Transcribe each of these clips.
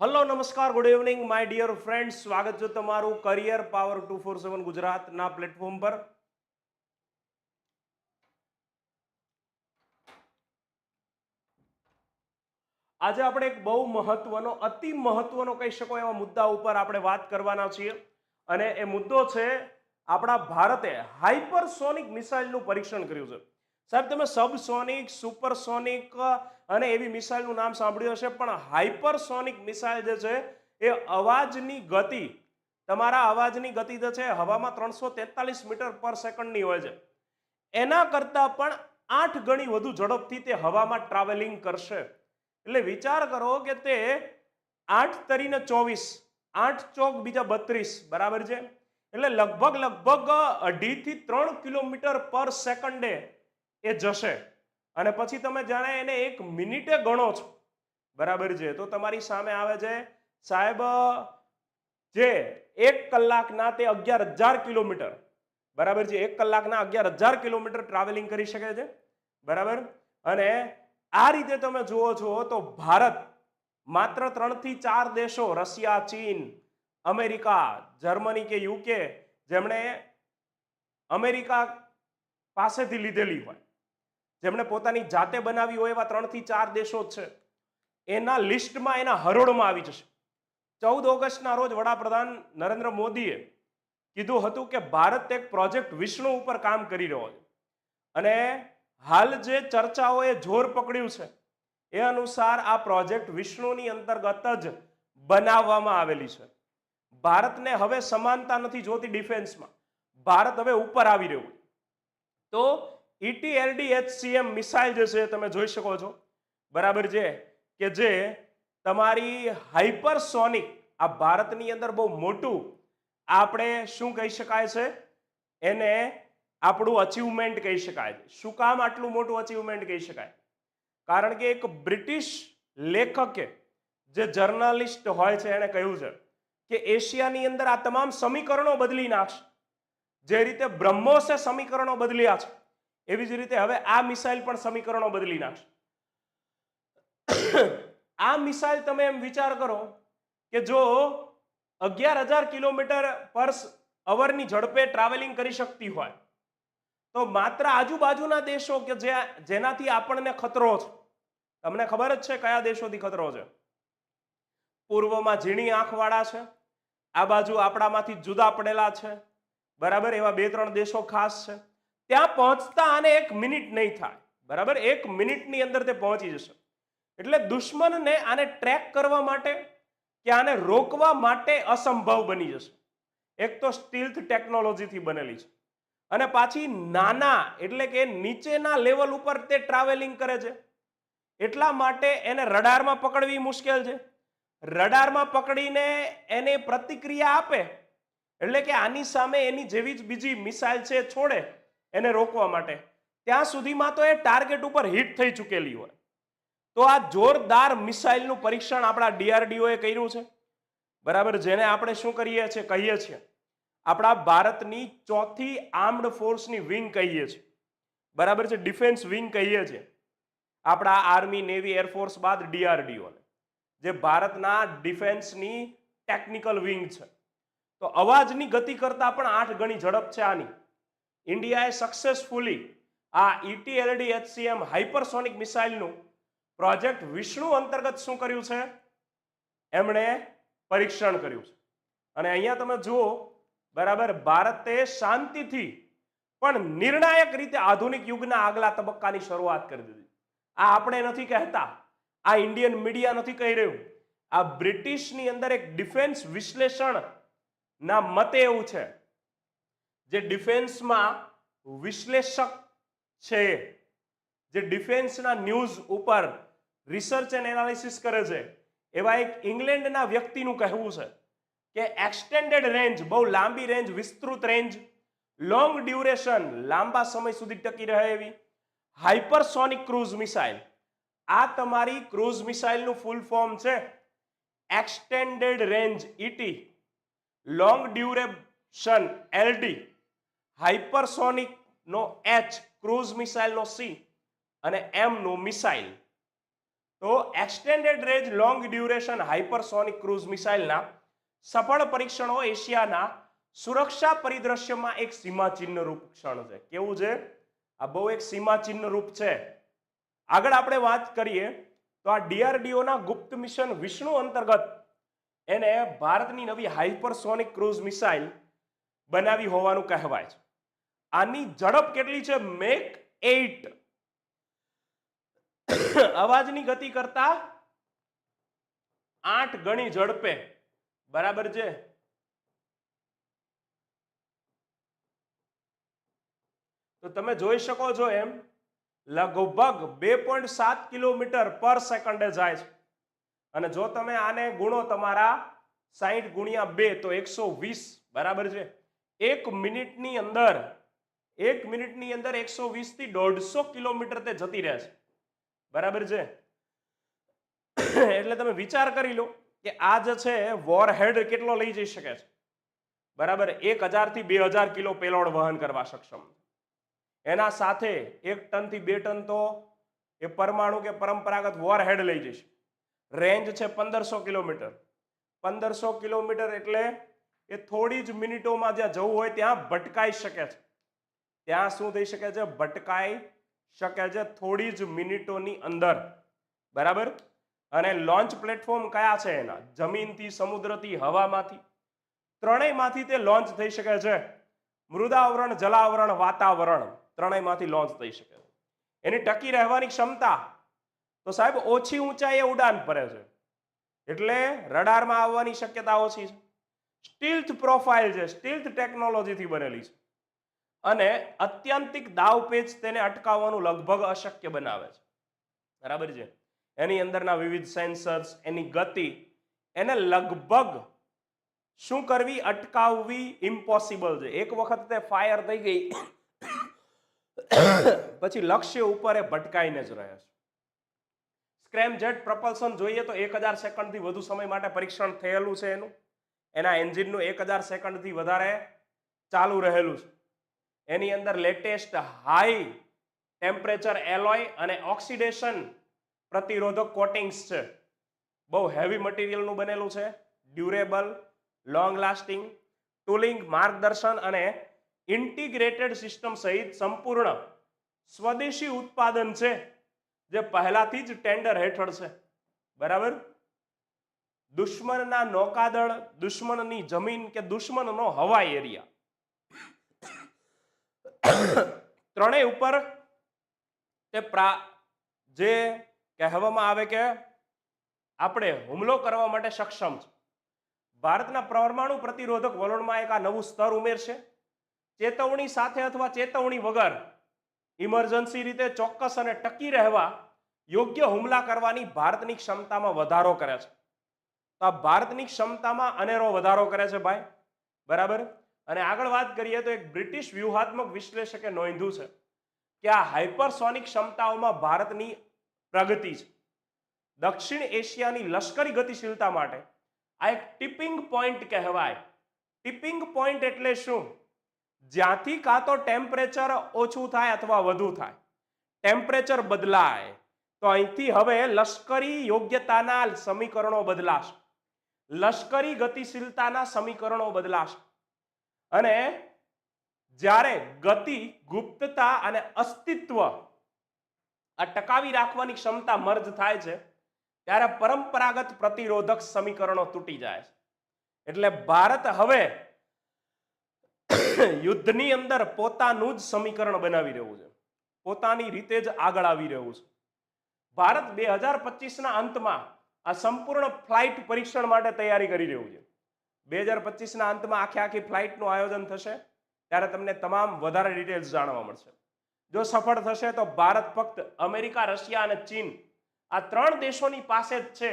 Hello નમસ્કાર good evening my dear friend સ્વાગત છે તમારું career power two four seven ગુજરાતના પ્લેટફોર્મ પર આજે આપણે એક બહુ મહત્વનો અતિ મહત્વનો કહી શકો એવા મુદ્દા ઉપર આપણે વાત કરવાના છીએ. અને એ મુદ્દો છે, આપણા ભારતે હાઇપરસોનિક મિસાઇલનું પરીક્ષણ કર્યું છે. સાહેબ, તમે સબસોનિક સુપરસોનિક અને એવી મિસાઇલનું નામ સાંભળ્યું હશે, પણ હાઇપરસોનિક મિસાઇલ જે છે, એ અવાજની ગતિ, તમારા અવાજની ગતિ જે છે, હવામાં ત્રણસો તેતાલીસ મીટર પર સેકન્ડની હોય છે. એના કરતાં પણ આઠ ગણી વધુ ઝડપથી તે હવામાં ટ્રાવેલિંગ કરશે. એટલે વિચાર કરો કે તે આઠ તરીને ચોવીસ, આઠ ચોક બીજા બત્રીસ, બરાબર છે? એટલે લગભગ લગભગ અઢીથી ત્રણ કિલોમીટર પર સેકન્ડે એ જશે. અને પછી તમે જાણે એને એક મિનિટે ગણો છો. બરાબર છે? તો તમારી સામે આવે છે, સાહેબ, જે એક કલાકના તે અગિયાર હજાર કિલોમીટર. બરાબર છે? એક કલાકના અગિયાર હજાર કિલોમીટર ટ્રાવેલિંગ કરી શકે છે. બરાબર? અને આ રીતે તમે જુઓ છો તો ભારત માત્ર ત્રણથી ચાર દેશો, રશિયા, ચીન, અમેરિકા, જર્મની કે યુકે જેમણે અમેરિકા પાસેથી લીધેલી હોય. જેમણે પોતાની જાતે બનાવી હોય એવા ત્રણથી ચાર દેશો છે. એના લિસ્ટમાં, એના હરોળમાં આવી જશે. ચૌદ ઓગસ્ટના રોજ વડાપ્રધાન નરેન્દ્ર મોદીએ કીધું હતું કે ભારત એક પ્રોજેક્ટ વિષ્ણુ ઉપર કામ કરી રહ્યો છે. અને હાલ જે ચર્ચાઓએ જોર પકડ્યું છે, એ અનુસાર આ પ્રોજેક્ટ વિષ્ણુની અંતર્ગત જ બનાવવામાં આવેલી છે. ભારતને હવે સમાનતા નથી જોતી ડિફેન્સમાં. ભારત હવે ઉપર આવી રહ્યું તો E ઈટીએલડી એચસીએમ મિસાઇલ જે છે તમે જોઈ શકો છો. બરાબર છે? કે જે તમારી હાઇપરસોનિક, આ ભારતની અંદર બહુ મોટું, આપણે શું કહી શકાય છે? એને આપણું અચીવમેન્ટ કહી શકાય શું કામ આટલું મોટું અચીવમેન્ટ કહી શકાય? કારણ કે એક બ્રિટિશ લેખકે જે જર્નલિસ્ટ હોય છે, એણે કહ્યું છે કે એશિયાની અંદર આ તમામ સમીકરણો બદલી નાખશે. જે રીતે બ્રહ્મોસે સમીકરણો બદલ્યા છે. એવી જ રીતે હવે આ મિસાઇલ પણ સમીકરણો બદલી નાખશે. આ મિસાઇલ તમે એમ વિચાર કરો કે જો અગિયાર હજાર કિલોમીટર પર અવરની ઝડપે ટ્રાવેલિંગ કરી શકતી હોય, તો માત્ર આજુબાજુના દેશો કે જે જેનાથી આપણને ખતરો છે. તમને ખબર જ છે કયા દેશોથી ખતરો છે? પૂર્વમાં ઝીણી આંખવાળા છે, આ બાજુ આપણામાંથી જુદા પડેલા છે, બરાબર? એવા બે ત્રણ દેશો ખાસ છે. ત્યાં પહોંચતા આને એક મિનિટ નહીં થાય. બરાબર? એક મિનિટની અંદર તે પહોંચી જશે. એટલે દુશ્મનને આને ટ્રેક કરવા માટે કે આને રોકવા માટે અસંભવ બની જશે. એક તો સ્ટીલ્થ ટેકનોલોજીથી બનેલી છે. અને પાછી નાના, એટલે કે નીચેના લેવલ ઉપર તે ટ્રાવેલિંગ કરે છે. એટલા માટે એને રડારમાં પકડવી મુશ્કેલ છે. રડારમાં પકડીને એને પ્રતિક્રિયા આપે. એટલે કે આની સામે એની જેવી જ બીજી મિસાઇલ છે છોડે. એને રોકવા માટે. ત્યાં સુધીમાં તો એ ટાર્ગેટ ઉપર હિટ થઈ ચૂકેલી હોય. તો આ જોરદાર મિસાઇલનું પરીક્ષણ આપણા ડીઆરડીઓએ કર્યું છે. બરાબર, જેને આપણે શું કરીએ છીએ? કહીએ છીએ. આપણા ભારતની ચોથી આર્મ્ડ ફોર્સની વિંગ કહીએ છીએ. બરાબર છે? ડિફેન્સ વિંગ કહીએ છીએ. આપણા આર્મી નેવી એરફોર્સ બાદ ડીઆરડીઓને. જે ભારતના ડિફેન્સની ટેકનિકલ વિંગ છે. તો અવાજની ગતિ કરતાં પણ આઠ ગણી ઝડપ છે આની. ઇન્ડિયાએ સક્સેસફુલી આ ઈટીએલડી એચસીએમ હાઇપરસોનિક મિસાઇલનું પ્રોજેક્ટ વિષ્ણુ અંતર્ગત શું કર્યું છે? એમણે પરીક્ષણ કર્યું છે. અને અહીંયા તમે જુઓ, બરાબર, ભારતે શાંતિથી પણ નિર્ણાયક રીતે આધુનિક યુગના આગલા તબક્કાની શરૂઆત કરી દીધી. આ આપણે નથી કહેતા. આ ઇન્ડિયન મીડિયા નથી કહી રહ્યું. આ બ્રિટિશની અંદર એક ડિફેન્સ વિશ્લેષણ ના મતે એવું છે. જે ડિફેન્સમાં વિશ્લેષક છે, જે ડિફેન્સના ન્યૂઝ ઉપર રિસર્ચ એન્ડ એનાલિસિસ કરે છે, એવા એક ઇંગ્લેન્ડના વ્યક્તિનું કહેવું છે કે એક્સટેન્ડેડ રેન્જ બહુ લાંબી રેન્જ વિસ્તૃત રેન્જ લોંગ ડ્યુરેશન લાંબા સમય સુધી ટકી રહે એવી હાઇપરસોનિક ક્રૂઝ મિસાઇલ આ તમારી ક્રૂઝ મિસાઇલનું ફૂલ ફોર્મ છે. Extended range ET long duration LD hypersonic નો એચ ક્રૂઝ મિસાઇલ નો સી અને એમનો મિસાઇલ. તો extended range long duration hypersonic cruise મિસાઇલના સફળ પરીક્ષણો એશિયાના સુરક્ષા પરિદ્રશ્યમાં એક સીમાચિહ્ન રૂપ ક્ષણ છે. કેવું છે? આ બહુ એક સીમાચિહ્ન રૂપ છે. આગળ આપણે વાત કરીએ તો આ ડીઆરડીઓના ગુપ્ત મિશન વિષ્ણુ અંતર્ગત એને ભારતની નવી હાઇપરસોનિક ક્રૂઝ મિસાઇલ બનાવી હોવાનું કહેવાય છે. આની ઝડપ કેટલી છે? મેક એટ અવાજની ગતિ કરતા આઠ ગણી ઝડપે. બરાબર છે? તો તમે જોઈ શકો છો એમ, લગભગ બે પોઈન્ટ સાત કિલોમીટર પર સેકન્ડે જાય છે. અને જો તમે આને ગુણો તમારા સાહીઠ ગુણ્યા બે, તો એકસો વીસ. બરાબર છે? એક મિનિટની અંદર એક મિનિટની અંદર એકસો વીસથી દોઢસો કિલોમીટર તે જતી રહે છે. બરાબર છે? એટલે તમે વિચાર કરી લો કે આ જે છે વોર હેડ કેટલો લઈ જઈ શકે છે? બરાબર? એક હજારથી બે હજાર કિલો પેલોડ વહન કરવા સક્ષમ. એના સાથે એક ટનથી બે ટન તો એ પરમાણુ કે પરંપરાગત વોર હેડ લઈ જશે રેન્જ છે પંદરસો કિલોમીટર. પંદરસો કિલોમીટર એટલે એ થોડી જ મિનિટોમાં જ્યાં જવું હોય ત્યાં ભટકાઈ શકે છે. ત્યાં શું થઈ શકે છે? ભટકાઈ શકે છે થોડી જ મિનિટોની અંદર. બરાબર? અને લોન્ચ પ્લેટફોર્મ કયા છે એના? જમીનથી, સમુદ્રથી, હવામાંથી. ત્રણેયમાંથી તે લોન્ચ થઈ શકે છે. મૃદાવરણ, જલાવરણ, વાતાવરણ ત્રણેયમાંથી લોન્ચ થઈ શકે છે. એની ટકી રહેવાની ક્ષમતા તો સાહેબ ઓછી ઊંચાઈએ ઉડાન ભરે છે. એટલે રડારમાં આવવાની શક્યતા ઓછી છે. સ્ટીલ્થ પ્રોફાઇલ છે. સ્ટીલ્થ ટેકનોલોજીથી બનેલી છે. અને અત્યંતિક દાવપેચ તેને અટકાવવાનું લગભગ અશક્ય બનાવે છે. બરાબર છે? એની અંદરના વિવિધ સેન્સર્સ, એની ગતિ, એને લગભગ શું કરવી, અટકાવવી ઇમ્પોસિબલ છે. એક વખત તે ફાયર થઈ ગઈ. પછી લક્ષ્ય ઉપર એ ભટકાઈને જ રહે છે. સ્ક્રેમ જેટ પ્રપલ્સન જોઈએ તો એક હજાર સેકન્ડથી વધુ સમય માટે પરીક્ષણ થયેલું છે એનું. એના એન્જિનનું એક હજાર સેકન્ડથી વધારે ચાલુ રહેલું છે. એની અંદર લેટેસ્ટ હાઈ ટેમ્પરેચર એલોય અને ઓક્સિડેશન પ્રતિરોધક કોટિંગ્સ છે. બહુ હેવી મટીરિયલનું બનેલું છે. ડ્યુરેબલ લોંગ લાસ્ટિંગ ટૂલિંગ માર્ગદર્શન અને ઇન્ટિગ્રેટેડ સિસ્ટમ સહિત સંપૂર્ણ સ્વદેશી ઉત્પાદન છે, જે પહેલાથી જ ટેન્ડર હેઠળ છે. બરાબર? દુશ્મનના નૌકાદળ દુશ્મનની જમીન કે દુશ્મનનો હવાઈ એરિયા. ત્રણેય ઉપર તે પ્રા જે કહેવામાં આવે કે આપણે હુમલો કરવા માટે સક્ષમ છે. ભારતના પરમાણુ પ્રતિરોધક વલણમાં એક આ નવું સ્તર ઉમેરશે. ચેતવણી સાથે અથવા ચેતવણી વગર ઇમરજન્સી રીતે ચોક્કસ અને ટકી રહેવા યોગ્ય હુમલા કરવાની ભારતની ક્ષમતામાં વધારો કરે છે. તો આ ભારતની ક્ષમતામાં અનેરો વધારો કરે છે ભાઈ. બરાબર? અને આગળ વાત કરીએ તો એક બ્રિટિશ વ્યૂહાત્મક વિશ્લેષકે નોંધ્યું છે કે આ હાઇપરસોનિક ક્ષમતાઓમાં ભારતની પ્રગતિ છે. દક્ષિણ એશિયાની લશ્કરી ગતિશીલતા માટે આ એક ટિપિંગ પોઈન્ટ કહેવાય. ટિપિંગ પોઈન્ટ એટલે શું? જ્યાંથી કાં તો ટેમ્પરેચર ઓછું થાય અથવા વધુ થાય. ટેમ્પરેચર બદલાય. તો અહીંથી હવે લશ્કરી યોગ્યતાના સમીકરણો બદલાશે. લશ્કરી ગતિશીલતાના સમીકરણો બદલાશે. અને જ્યારે ગતિ, ગુપ્તતા અને અસ્તિત્વ આ ટકાવી રાખવાની ક્ષમતા મર્જ થાય છે, ત્યારે પરંપરાગત પ્રતિરોધક સમીકરણો તૂટી જાય છે. એટલે ભારત હવે યુદ્ધની અંદર પોતાનું જ સમીકરણ બનાવી રહ્યું છે. પોતાની રીતે જ આગળ આવી રહ્યું છે. ભારત બે હજાર પચીસના અંતમાં આ સંપૂર્ણ ફ્લાઇટ પરીક્ષણ માટે તૈયારી કરી રહ્યું છે. બે હજાર પચીસના અંતમાં આખે આખી ફ્લાઇટનું આયોજન થશે, ત્યારે તમને તમામ વધારે ડિટેલ્સ જાણવા મળશે. જો સફળ થશે તો ભારત ફક્ત અમેરિકા, રશિયા અને ચીન આ ત્રણ દેશોની પાસે જ છે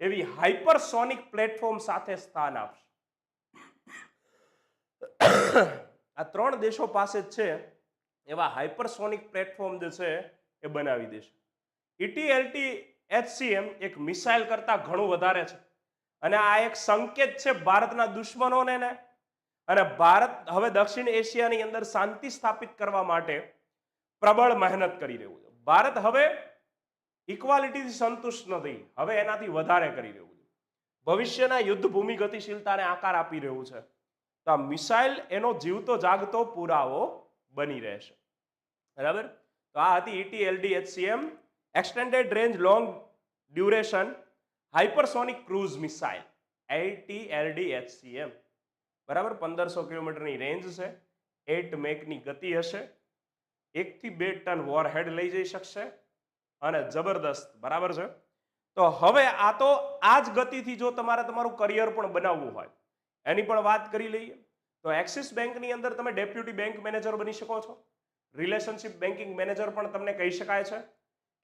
એવી હાઇપરસોનિક પ્લેટફોર્મ સાથે સ્થાન આપશે. આ ત્રણ દેશો પાસે જ છે એવા હાઇપરસોનિક પ્લેટફોર્મ જે છે એ બનાવી દેશે. ઇટીએલટી એચસીએમ એક મિસાઇલ કરતાં ઘણું વધારે છે. અને આ એક સંકેત છે ભારતના દુશ્મનોને ને. અને ભારત હવે દક્ષિણ એશિયાની અંદર શાંતિ સ્થાપિત કરવા માટે પ્રબળ મહેનત કરી રહ્યું છે. ભારત હવે ઇક્વાલિટીથી સંતુષ્ટ નથી. હવે એનાથી વધારે કરી રહ્યું છે. ભવિષ્યના યુદ્ધ ભૂમિ ગતિશીલતાને આકાર આપી રહ્યું છે. તો આ મિસાઇલ એનો જીવતો જાગતો પુરાવો બની રહેશે. બરાબર? તો આ હતી E ET LD HCM extended range long duration hypersonic cruise missile AT LD HCM બરાબર? પંદરસો કિલોમીટરની રેન્જ છે. એટ મેકની ગતિ હશે. એકથી બે ટન વોરહેડ લઈ જઈ શકશે. અને જબરદસ્ત, બરાબર છે? તો હવે આ તો આ જ ગતિથી જો તમારે તમારું કરિયર પણ બનાવવું હોય. એની પણ વાત કરી લઈએ. તો એક્સિસ બેંકની અંદર તમે ડેપ્યુટી બેંક મેનેજર બની શકો છો. રિલેશનશિપ બેન્કિંગ મેનેજર પણ તમને કહી શકાય છે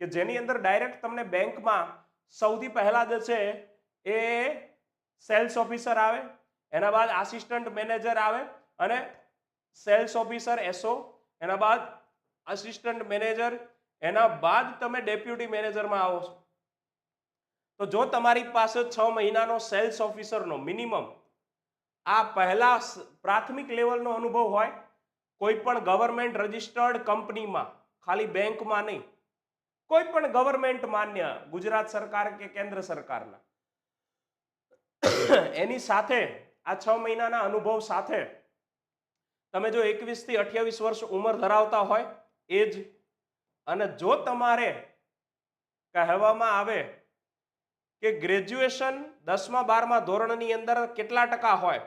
કે જેની અંદર ડાયરેક્ટ તમને બેંકમાં સૌથી પહેલા જે છે એ સેલ્સ ઓફિસર આવે, એના બાદ આસિસ્ટન્ટ મેનેજર આવે અને સેલ્સ ઓફિસર એસઓ એના બાદ આસિસ્ટન્ટ મેનેજર એના બાદ તમે ડેપ્યુટી મેનેજરમાં આવો છો. તો જો તમારી પાસે છ મહિનાનો સેલ્સ ઓફિસરનો મિનિમમ આ પહેલા પ્રાથમિક લેવલનો અનુભવ હોય, કોઈ પણ ગવર્મેન્ટ રજિસ્ટર્ડ કંપનીમાં ખાલી બેંકમાં નહીં કોઈ પણ ગવર્મેન્ટ માન્ય ગુજરાત સરકાર કે કેન્દ્ર સરકારના, એની સાથે આ છ મહિનાના અનુભવ સાથે તમે જો એકવીસથી અઠ્યાવીસ વર્ષ ઉંમર ધરાવતા હોય, એ જ. અને જો તમારે કહેવામાં આવે કે ગ્રેજ્યુએશન દસમા, બારમા ધોરણની અંદર કેટલા ટકા હોય?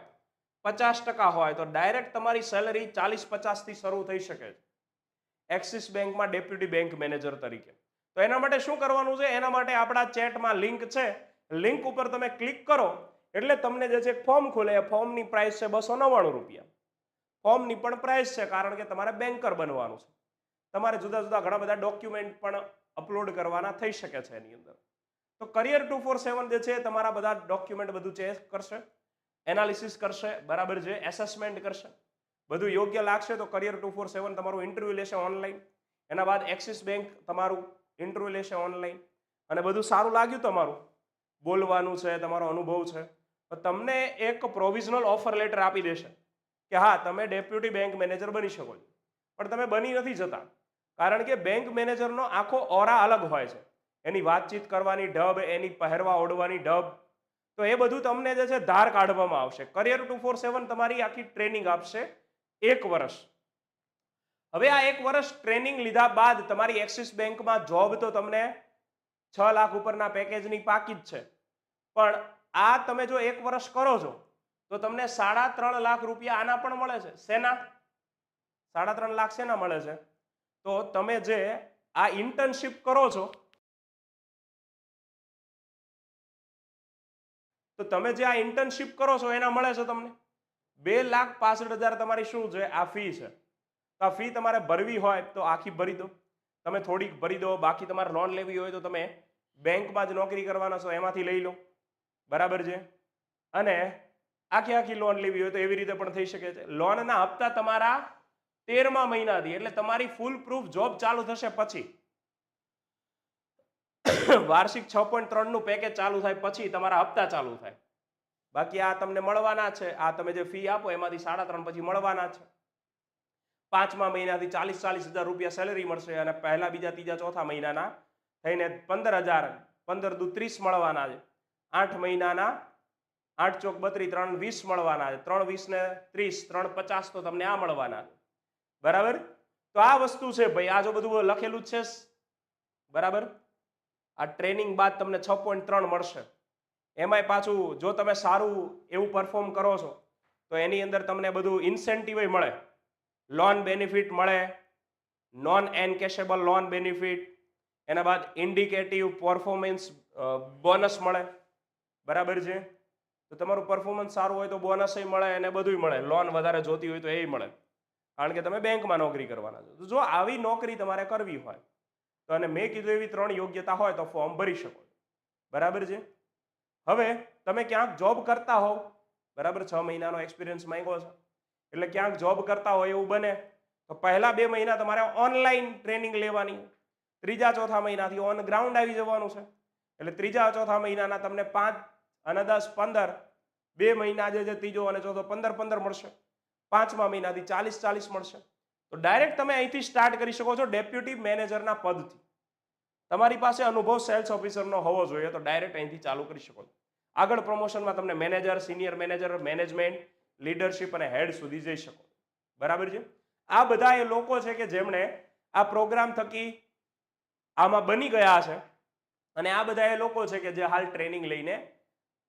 પચાસ ટકા હોય, તો ડાયરેક્ટ તમારી સેલરી ચાલીસ પચાસથી શરૂ થઈ શકે છે. એક્સિસ બેંકમાં ડેપ્યુટી બેંક મેનેજર તરીકે. તો એના માટે શું કરવાનું છે? એના માટે આપણા ચેટમાં લિંક છે. લિંક ઉપર તમે ક્લિક કરો. એટલે તમને જે છે, ફોર્મ ખોલે. એ ફોર્મની પ્રાઇસ છે બસો નવ્વાણું રૂપિયા. ફોર્મની પણ પ્રાઇસ છે કારણ કે તમારે બેન્કર બનવાનું છે. તમારે જુદા જુદા ઘણા બધા ડોક્યુમેન્ટ પણ અપલોડ કરવાના થઈ શકે છે એની અંદર. તો કરિયર ટુ ફોર સેવન જે છે, તમારા બધા ડોક્યુમેન્ટ બધું ચેક કરશે. એનાલિસિસ કરશે. બરાબર છે. એસેસમેન્ટ કરશે. બધું યોગ્ય લાગશે તો કરિયર ટુ ફોર સેવન તમારું ઇન્ટરવ્યુ લેશે ઓનલાઈન. એના બાદ એક્સિસ બેંક તમારું ઇન્ટરવ્યુ લેશે ઓનલાઈન અને બધું સારું લાગ્યું તમારું. બોલવાનું છે, તમારો અનુભવ છે. તો તમને એક પ્રોવિઝનલ ઓફર લેટર આપી દેશે કે હા, તમે ડેપ્યુટી બેંક મેનેજર બની શકો છો. પણ તમે બની નથી જતા. કારણ કે બેંક મેનેજરનો આખો ઓરા અલગ હોય છે. એની વાતચીત કરવાની ઢબ, એની પહેરવા ઓઢવાની ઢબ. તો એ બધું તમને જે છે ધાર કાઢવામાં આવશે. કરિયર ટુ ફોર સેવન તમારી આખી ટ્રેનિંગ આપશે એક વર્ષ. હવે આ એક વર્ષ ટ્રેનિંગ લીધા બાદ તમારી એક્સિસ બેંકમાં જોબ તો તમને છ લાખ ઉપરના પેકેજની પાકી જ છે. પણ આ તમે જો એક વર્ષ કરો છો, તો તમને સાડા ત્રણ લાખ રૂપિયા આના પણ મળે છે. શેના? સાડા ત્રણ લાખ શેના મળે છે? તો તમે જે આ ઇન્ટર્નશિપ કરો છો, તો તમે જે આ ઇન્ટર્નશિપ કરો છો, એના મળે છે તમને? બે લાખ પાસઠ હજાર તમારી શું છે? આ ફી છે. તો આ ફી તમારે ભરવી હોય તો આખી ભરી દો. તમે થોડીક ભરી દો, બાકી તમારે લોન લેવી હોય તો તમે બેંકમાં જ નોકરી કરવાના છો, એમાંથી લઈ લો. બરાબર છે? અને આખી આખી લોન લેવી હોય તો એવી રીતે પણ થઈ શકે છે. લોનના હપ્તા તમારા તેરમા મહિનાથી, એટલે તમારી ફૂલ પ્રૂફ જોબ ચાલુ થશે પછી. વાર્ષિક છ પોઈન્ટ ત્રણનું પેકેજ ચાલુ થાય પછી તમારા હપ્તા ચાલુ થાય. બાકી આ તમને મળવાના છે. આ તમે જે ફી આપો એમાંથી સાડા ત્રણ પછી મળવાના છે. પાંચમા મહિનાથી ચાલીસ ચાલીસ હજાર રૂપિયા સેલેરી મળશે અને પહેલા, બીજા, ત્રીજા, ચોથા મહિનાના થઈને પંદર હજાર, પંદર દુ ત્રીસ મળવાના છે. આઠ મહિનાના આઠ ચોક બત્રીસ, ત્રણ વીસ મળવાના છે. ત્રણ વીસ ને ત્રીસ, ત્રણ પચાસ તો તમને આ મળવાના છે. બરાબર? તો આ વસ્તુ છે ભાઈ, આ જો બધું લખેલું જ છે. બરાબર? આ ટ્રેનિંગ બાદ તમને છ પોઈન્ટ ત્રણ મળશે. એમાંય પાછું જો તમે સારું એવું પરફોર્મ કરો છો, તો એની અંદર તમને બધું ઇન્સેન્ટિવ મળે. લોન બેનિફિટ મળે નોન એનકેશેબલ લોન બેનિફિટ, એના બાદ ઇન્ડિકેટિવ પરફોર્મન્સ બોનસ મળે. બરાબર છે? તો તમારું પરફોર્મન્સ સારું હોય તો બોનસય મળે અને બધુંય મળે. લોન વધારે જોતી હોય તો એ મળે. કારણ કે તમે બેંકમાં નોકરી કરવાના છો. જો આવી નોકરી તમારે કરવી હોય, તો અને મેં કીધું એવી ત્રણ યોગ્યતા હોય તો ફોર્મ ભરી શકો બરાબર છે? હવે તમે ક્યાંક જોબ કરતા હોવ, બરાબર, છ મહિનાનો એક્સપિરિયન્સ માંગ્યો છો. એટલે ક્યાંક જોબ કરતા હોય એવું બને, તો પહેલા બે મહિના તમારે ઓનલાઈન ટ્રેનિંગ લેવાની. ત્રીજા ચોથા મહિનાથી ઓન ગ્રાઉન્ડ આવી જવાનું છે. એટલે ત્રીજા ચોથા મહિનાના તમને પાંચ અને દસ, પંદર, બે મહિના જે ત્રીજો અને ચોથો, પંદર પંદર મળશે. પાંચમા મહિનાથી ચાલીસ ચાલીસ મળશે. તો ડાયરેક્ટ તમે અહીંથી સ્ટાર્ટ કરી શકો છો ડેપ્યુટી મેનેજરના પદથી. તમારી પાસે અનુભવ સેલ્સ ઓફિસરનો હોવો જોઈએ તો ડાયરેક્ટ અહીંથી ચાલુ કરી શકો છો. આગળ પ્રમોશનમાં તમને manager senior manager management leadership અને હેડ સુધી જઈ શકો. બરાબર છે? આ બધા એ લોકો છે કે જેમણે આ પ્રોગ્રામ થકી આમાં બની ગયા છે અને આ બધા એ લોકો છે કે જે હાલ ટ્રેનિંગ લઈને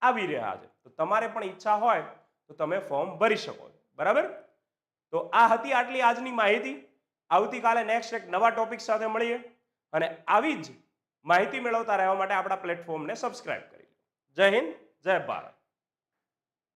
આવી રહ્યા છે. તો તમારે પણ ઈચ્છા હોય તો તમે ફોર્મ ભરી શકો બરાબર? તો આ હતી આટલી આજની માહિતી. આવતીકાલે નેક્સ્ટ એક નવા ટોપિક સાથે મળીએ અને આવી જ માહિતી મેળવતા રહેવા માટે આપણા પ્લેટફોર્મને સબસ્ક્રાઇબ કરી જય હિન્દ, જય ભારત.